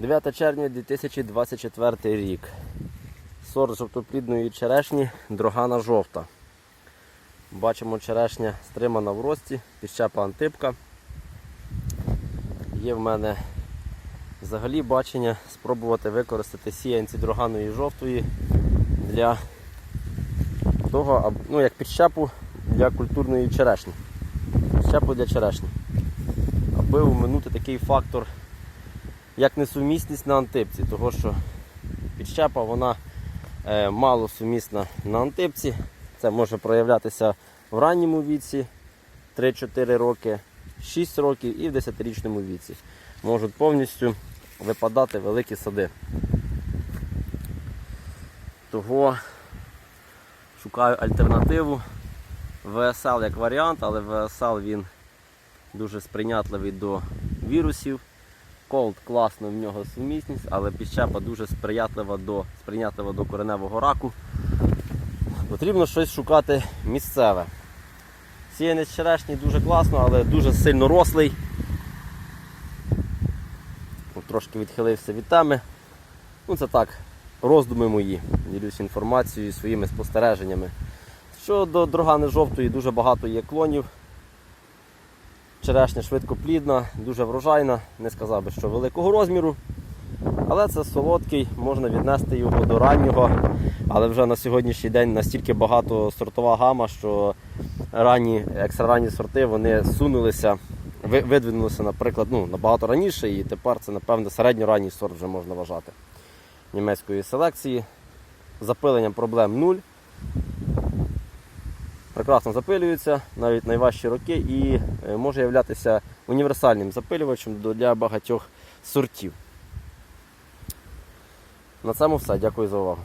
9 червня 2024 рік. Сорт жовтоплідної черешні Дрогана жовта. Бачимо черешня стримана в рості, підщепа антипка. Є в мене взагалі бачення спробувати використати сіянці дроганої жовтої для того, ну, як підщепу для культурної черешні. Підщепу для черешні. Аби уминути такий фактор, як несумісність на антипці, того що підщепа вона е, мало сумісна на антипці. Це може проявлятися в ранньому віці 3-4 роки, 6 років і в 10-річному віці. Можуть повністю випадати великі сади. Того шукаю альтернативу. ВСЛ як варіант, але ВСЛ він дуже сприйнятливий до вірусів. Колд класно в нього сумісність, але підщепа дуже сприятлива до, сприйнятлива до кореневого раку. Потрібно щось шукати місцеве. Сіянець черешні дуже класно, але дуже сильно рослий. Трошки відхилився від теми. Ну це так, роздуми мої. Ділюсь інформацією, своїми спостереженнями. Щодо дрогани жовтої, дуже багато є клонів. Черешня швидкоплідна, дуже врожайна, не сказав би, що великого розміру. Але це солодкий, можна віднести його до раннього. Але вже на сьогоднішній день настільки багато сортова гама, що ранні, екстраранні сорти вони сунулися, видвинулися, наприклад, ну, набагато раніше, і тепер це, напевно, середньоранній сорт вже можна вважати німецької селекції. Запиленням проблем нуль. Прекрасно запилюється навіть найважчі роки і е, може являтися універсальним запилювачем для багатьох сортів. На цьому все. Дякую за увагу.